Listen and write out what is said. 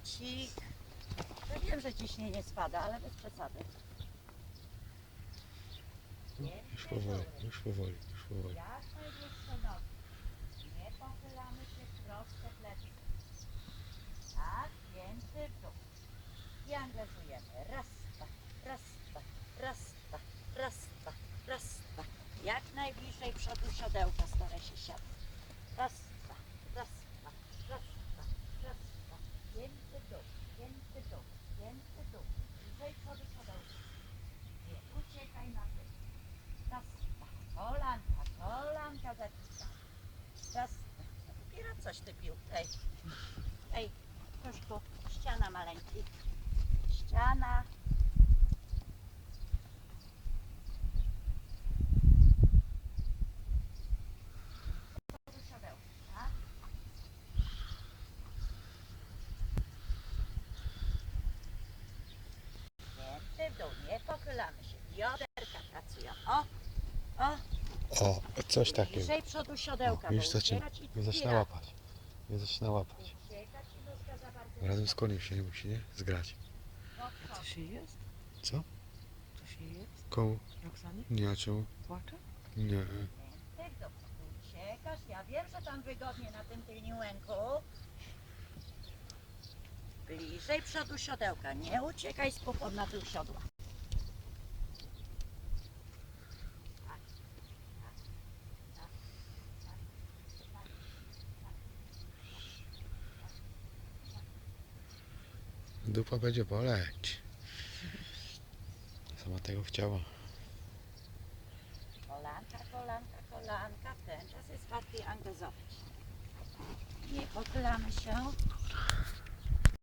kwadracik. Ja wiem, że ciśnienie spada, ale bez przesady. Już powoli, już powoli, już powoli. Jak najdłuższe nogi. Nie pochylamy się w proste plecy. Tak, pięty w dół. I angażujemy. Raz, dwa, raz, dwa, raz, dwa, raz, dwa, raz, dwa. Jak najbliżej przodu siodełka staraj się siadać. Raz, dwa, raz, dwa, raz, dwa, raz, dwa. Pięty dół, pięty dół, pięty dół. Bliżej przodu siodełka. Nie uciekaj na tył. Raz, dwa, kolanka, kolanka zaciska. Raz, dwa. Dopiero coś ty pił. Ej, ej, Koszku, ściana? Pięty w dół, nie pochylamy się. Bioderka pracują. O, o, O, coś takiego. bliżej przodu siodełka. O, już bo zaczyna, upierać i zaczyna łapać. Już zaczyna łapać. Razem z koniem się nie musi, nie? Zgrać. Pod Co się jest? Co? Co się jest? Komu? Roxanie? Nie, a czemu? Płacze? Nie. W dół. Uciekasz, ja wiem, że tam wygodnie na tym tylniłęku. Bliżej przodu siodełka. Nie uciekaj z na tył siodła. Tak, tak, tak, tak, tak, Dupa będzie boleć. Sama tego chciała. Kolanka, kolanka, kolanka. Ten czas jest łatwiej angażować. Nie pochylamy się.